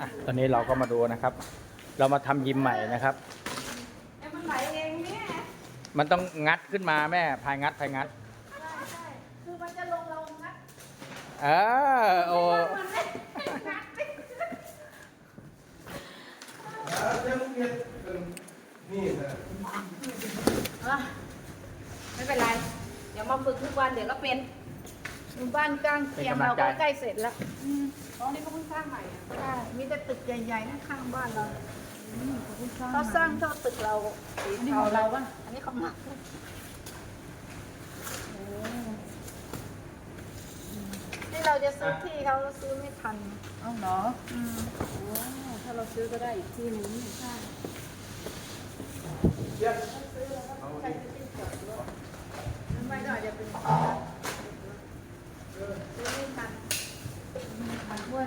อะตอนนี้เราก็มาดูนะครับ เรามาทำยิมใหม่นะครับแต่มันไหลเองเนี่ย มันต้องงัดขึ้นมาแม่พายงัดพายงัด ใช่ใช่คือมันจะลงเรางัดเออโอ้มันไม่งัดไม่นี่นะอะไม่เป็นไร เดี๋ยวมาฝึกทุกวันเดี๋ยวก็เป็น หมู่บ้านกลางเตียงเราก็ใกล้เสร็จแล้วอืมอ๋อนี่เขาเพิ่งสร้างใหม่อะใช่มีแต่ตึกใหญ่ๆนะข้างบ้านเราเขาสร้างเท่าตึกเราสีเทาเราป่ะอันนี้เขาหมักที่เราจะซื้อที่เขาเราซื้อไม่ทันเอาเหรออืมโอ้ถ้าเราซื้อก็ได้อีกที่หนึงใช่เดี๋ยวซื้อแล้วก็ใช้ที่จอดรถหรือไม่ก็อาจจะเป็นซื้อไม่ทันมัว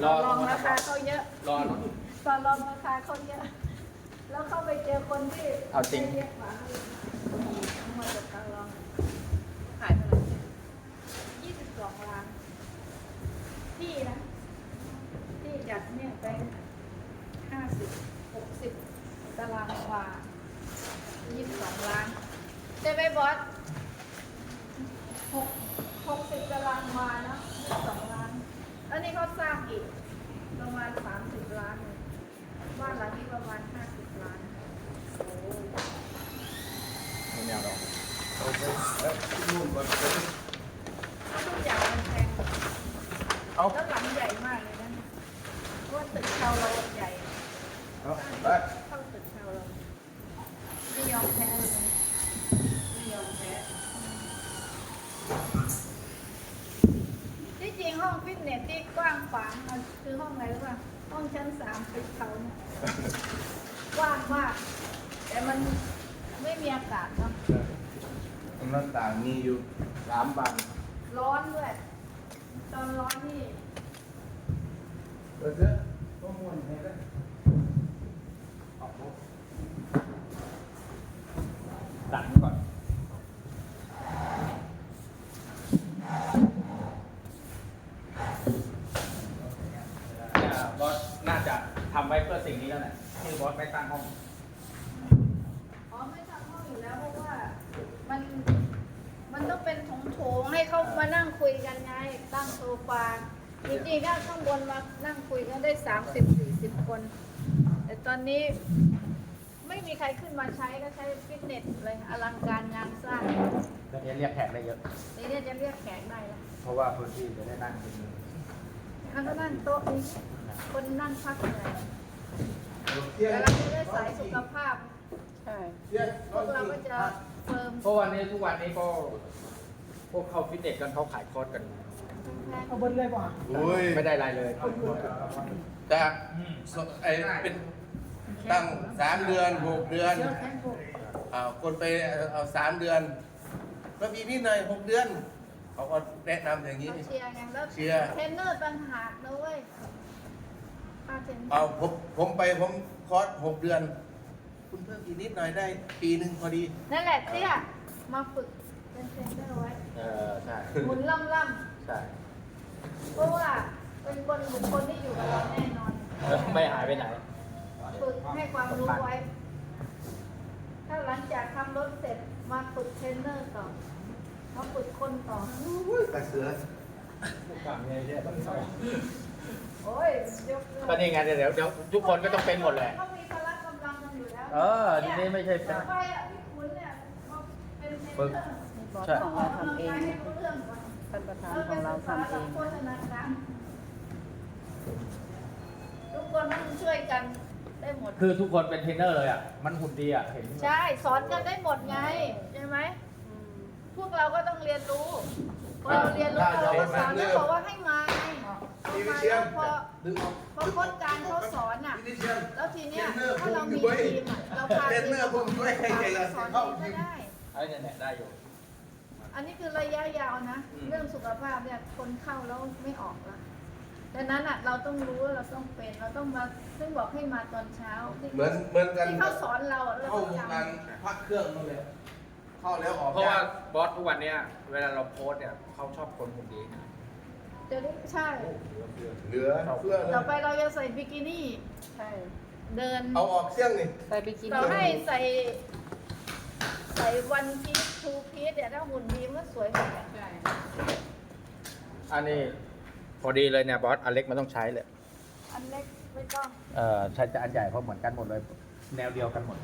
แต่ต่อรองราคาเขาเยอะ รอรถต่อรองราคาเขาเยอะ แล้วเข้าไปเจอคนที่เอาจริงเรียกหวามัวแต่ต่อรองขายเท่าไหร่ยี่สิบสองล้านที่นะที่จากเนี่ยไปห้าสิบหกสิบตารางวายี่สิบสองล้านใช่ไหมบอสหกหกสิบตารางวาเนอะยี่สิบสองล้าน แล้วนี่ เขาสร้างอีก ประมาณสามสิบล้านเลยบ้านหลังนี้ประมาณห้าสิบล้านโอ้ไม่เอาหรอกเอาไปเอ้ยนู่นก่อนไปทุกอย่างมันแพงเอาแล้วหลังใหญ่มากเลยนะเนี่ยเพราะว่าตึกชาวเราใหญ่เอาไป เข้าตึกชาวเราไม่ยอมแพ้เลยไม่ยอมแพ้ที่ จริงห้องฟิตเนสที่กว้างขวางมันคือห้องอะไรรู้ป่ะห้องชั้นสามตึกเขาเนี่ยกว้างมากแต่มันไม่มีอากาศเนาะหน้าต่างมีอยู่สามบานร้อนด้วย ตอนร้อนนี่เปิดเสื้อข้อมูลให้ได้เอา ตัดก่อนเนี่ยบอสน่าจะทำไว้เพื่อสิ่งนี้แล้วแหละที่บอสไม่ตั้งห้อง อ๋อไม่ทำห้องอยู่แล้วเพราะว่ามันมันต้องเป็นโถงๆให้เขามานั่งคุยกันไง ตั้งโซฟาจริงๆถ้าข้างบนมานั่งคุยกันได้สามสิบสี่สิบคน แต่ตอนนี้ไม่มีใครขึ้นมาใช้ก็ใช้ฟิตเนสเลยอลังการงานสร้างก็จะเรียกแขกได้เยอะนี่เนี่ยจะเรียกแขกได้แล้วเพราะว่าพื้นที่จะได้นั่งเป็นเขาก็นั่งโต๊ะนี้คนนั่งพักเหนื่อยเที่ยงแต่เราจะได้สายสุขภาพใช่เที่ยงพวกเราก็จะเฟิร์มเพราะวันนี้ทุกวันนี้ก็พวกเข้าฟิตเนสกันเขาขายคอร์สกัน เอาเบนเลยป่ะโอ้ยไม่ได้รายเลยจากสไอเป็นตั้งสามเดือนหกเดือนอ่าคนไปเอาสามเดือนก็มีนิดหน่อยหกเดือนเขาก็แนะนำอย่างนี้เขาเชียร์ไงแล้วเชียร์เทรนเนอร์ต่างหากนะเว้ยค่าเทรนเนอเอาร์ผมผมไปผมคอร์สหกเดือน คุณเพิ่มอีกนิดหน่อยได้ปีหนึ่งพอดี นั่นแหละเตี้ยมาฝึกเป็นเทรนเนอร์ไว้ เออใช่หมุนล่ำล่ใช่ำ เพราะว่าเป็นคนบุคคลที่อยู่กับเราแน่นอนไม่หายไปไหน ฝึกให้ความรู้ไว้ ถ้าหลังจากทำรถเสร็จมาฝึกเทรนเนอร์ต่อมาฝึกคนต่อ กระเสือโอ้ยยกก็นี่ไงเดี๋ยวเดี๋ยวทุกคนก็ต้องเป็นหมดแหละเขามีพละกำลังกันอยู่แล้วเออทีนี้ไม่ใช่เป็น ต่อไปอะพี่ขุนเนี่ยมาเป็นเทรนเนอร์บอสใช่ของเราทำเองให้รู้เรื่องก่อน ท่านประธานเราขเป็อนงเราศึกษาทำเอกับงโฆษณาการทุกคนต้องช่วยกันได้หมด คือทุกคนเป็นเทรนเนอร์เลยอะ มันหุ่นดีอะ เห็น ใช่ สอนกันได้หมมดไง ใช่ไหม พวกเราก็ต้องเรียนรู้พอเราเรียนรู้เราก็สอนแล้วบอกว่าให้มาไงพอพี่วิมาเชียแล้นวพอดึงออกพอโค้ชการเขาสอนอะพี่วิเชียนแล้วทีเนี้ยเทรนเนอร์ถ้าเรามีผมด้วยทีมอะ เราพาเทรนเนอร์ผมด้วยให้ใจละสอนเข้าเองยิก็มได้ไอ้เนี่ยเนี่ยได้อยู่ อันนี้คือระยะยาวนะ อืม เรื่องสุขภาพเนี่ยคนเข้าแล้วไม่ออกละดังนั้นอะเราต้องรู้ว่าเราต้องเป็นเราต้องมาซึ่งบอกให้มาตอนเช้าที่เหมือนเหมือนกันที่เขาสอนเราอะเราเข้าต้องวงจำการพักเครื่องนั่นเลยเข้าแล้วออกเพราะว่ายกบอสทุกวันเนี้ยเวลาเราโพสต์เนี่ยเขาชอบคนหุ่นดีเดี๋ยวนี้ใช่ เหลือเสื้อเลต่อยไปเราจะใส่บิกินี่ ใช่ เดินเอาออกเสี่ยงนี่ ใส่ไปกินเราให้ใส่ ใส่วันพีชทูพีชเนี่ยถ้าหุ่นดีมันก็สวยหมดอะใช่อันนี้พอดีเลยเนี่ยบอสอันเล็กมันต้องใช้เลยอันเล็กไม่ต้องเออใช้จะอันใหญ่เพราะเหมือนกันหมดเลย แนวเดียวกันหมด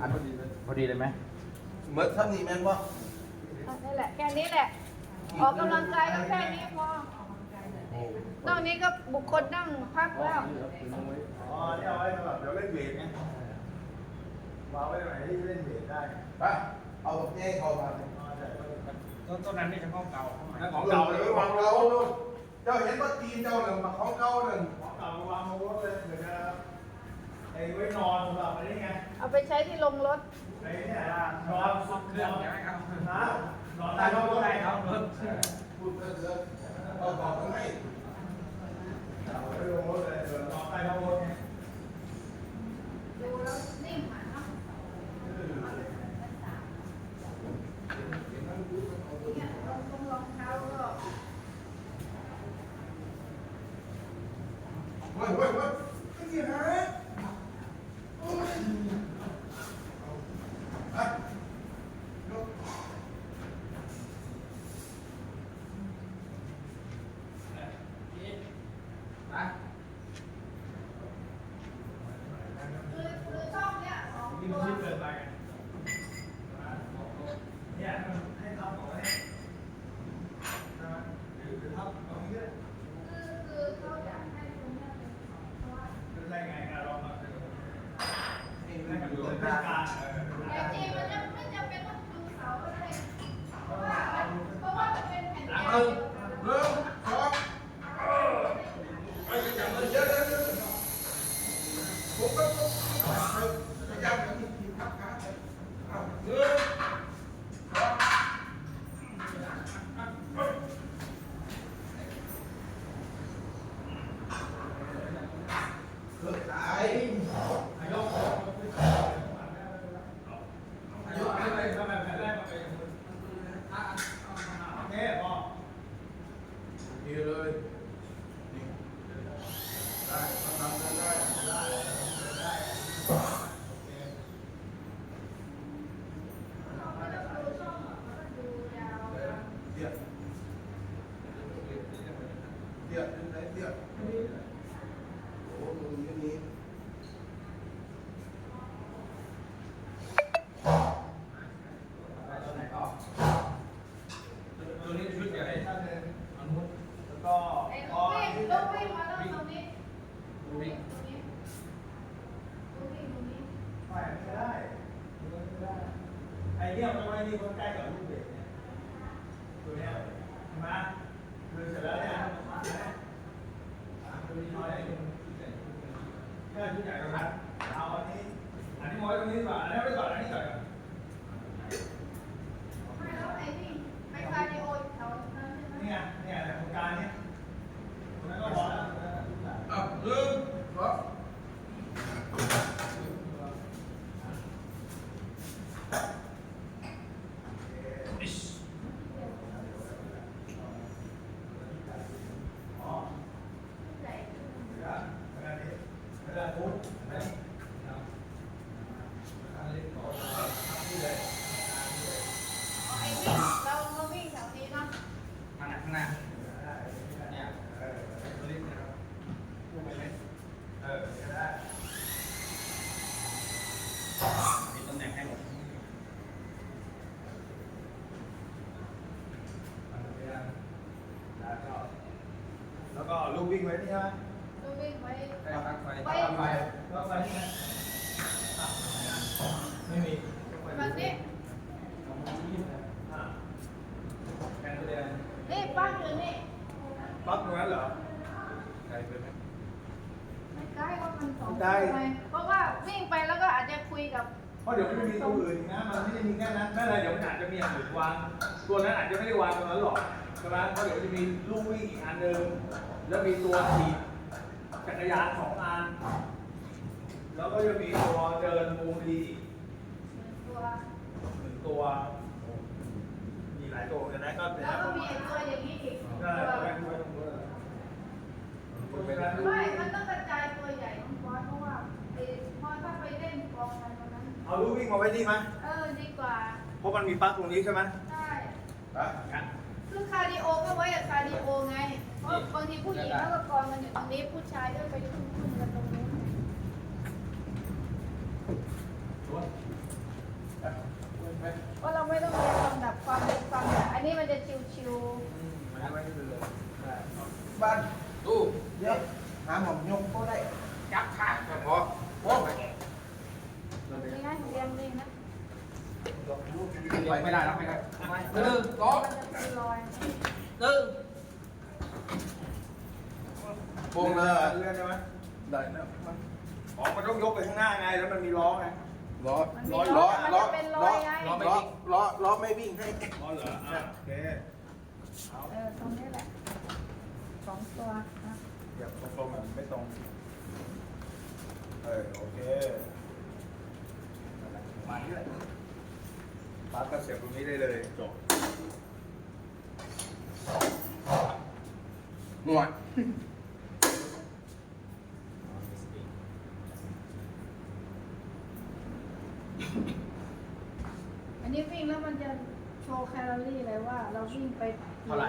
อันพอดีเลยพอดีเลยไหมเหมือนท่านนี่แม่นบ่อันนี่แหละแค่นี้แหละ ออกกำลังกายก็แค่นี้พอนอกนี้ก็บุคคลนั่งพักแล้ว อ๋อนี่เอาไว้สำหรับเดี๋ยวเล่นเวทไง วางไว้ตรงไหนที่เล่นเวทได้ไปเอาแบบนี้เข้ามาต้นต้นนั้นนี่จะของเก่านั่นขขอองงเก่าเก่าเลเลยยวาวางงเราเรานู่นเจ้าเห็นว่าตีนเจ้าหนึ่งของเก่าหนึ่งของเก่าวางบนรถเลยเดี๋ยวจะไอ้ไว้นอนสำหรับอะไรไงเอาไปใช้ที่ลงรถไอ้เนี่ยนอนสุดเครื่องใช่ไหมครับนะนอนใต้ท้องรถได้ครับรถพูดเถอะเอาบอกทำไมเอาไปลงรถเลยเดี๋ยวนอนใต้ท้องรถ wait, wait. แล้วไฟนี่ไงไม่มีแบบนี้อ่าแทนตัวเดียวนี่ป้าอยู่นี่ปลั๊กตรงนั้นเหรอไกลไปไหม ไม่ใกล้ว่ามันสองใกล้ทำไมเพราะว่าวิ่งไปแล้วก็อาจจะคุยกับเพราะเดี๋ยวมันจะมีตัวอื่นอีกนะ มันไม่ได้มีแค่นั้นนั่นแหละเดี๋ยวมันอาจจะมีอย่างอื่นวาง ตัวนั้นอาจจะไม่ได้วางตรงนั้นหรอกใช่ไหมเพราะเดี๋ยวจะมีลูกวิ่งอีกอันหนึ่งแล้วมีตัวถีบจักรยานสองอัน แล้วก็จะมีตัวเดินวงลีอีกตัวหนึ่งตัว มีหลายตัวเหมือนกันนะก็เนี่ยแล้วก็มีไอ้ตัวอย่างนี้อีกก็ตัวไว้ไว้ตรงนู้นคุณเป็นการดูไม่มันต้องกระจายตัวใหญ่น้องบอสเพราะว่าไอ้พอถ้าไปเล่นกองกันตรงนั้นเอาลูกวิ่งมาไว้นี่ไหมเออดีกว่า เพราะมันมีปลั๊กตรงนี้ใช่ไหมใช่ฮะคือคาร์ดิโอก็ไว้กับคาร์ดิโอไง เพราะบางทีผู้หญิงเขาก็กองกันอยู่ตรงนี้ผู้ชายก็ไปทุ่มๆกันตรงนู้ นเพราเราไม่ต้องเรียนลำดับความเร็วความใหญ่อันนี้มันจะชิวมันไว้นี่ไปเลยได้บ้านดูเดี๋ยวหาหม่อมยกก็ได้จับขาเฉพาะโอ้ยๆนี่ไงเรียงนี่นะไม่ได้แล้วไม่ได้หนึ่งสองมันจะเป็นรอยหนึ่งวงเลยเลื่อนใช่ไหมได้นะอ๋อมันต้องยกไปข้างหน้าไง แล้วมันมีล้อไง ล้อมันมีล้อรล้ออยมันล้อจะเป็นรล้ออยไงล้อล้อล้อไม่วิ่งให้อ๋อเหรออะโอเคเออตรงนี้แหละสองตัวนะเดี๋ยวตรงๆมันไม่ตรงเออโอเคมาที่ไหนปลั๊กก็เสียบตรงนี้ได้เลยจบหนวด อันนี้วิ่งแล้วมันจะโชว์แคลอรี่เลยว่า เราวิ่ง ไปกี่เท่าไหร่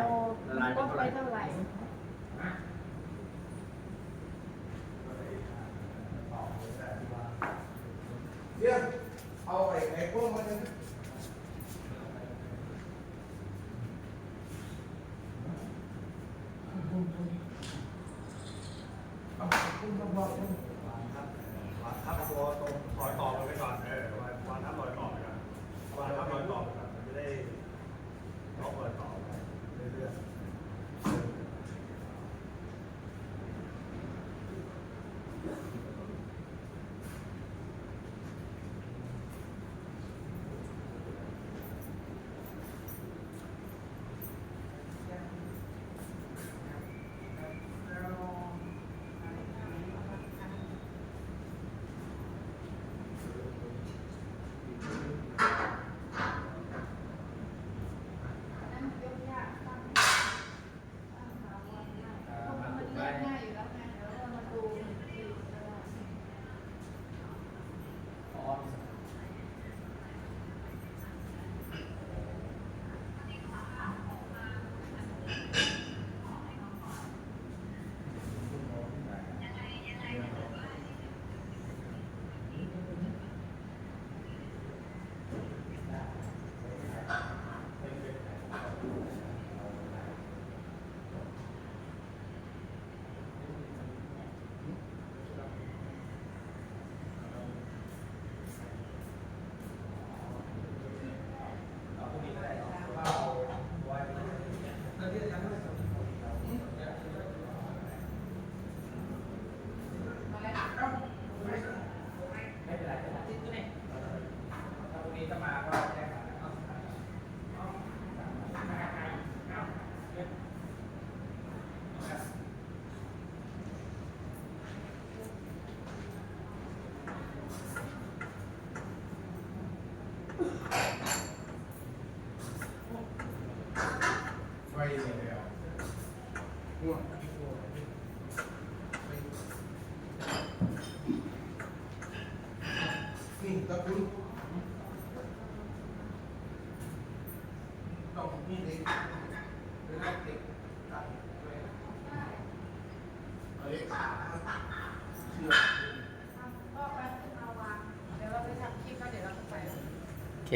นี่ตะคุณต้องนี่เด็กเวลาเด็กตัดไว้เอาเด็กเชื่อก็ไปขึ้นมาวางเดี๋ยวเราไปทำคลิปแล้วเดี๋ยวเราไปโอเค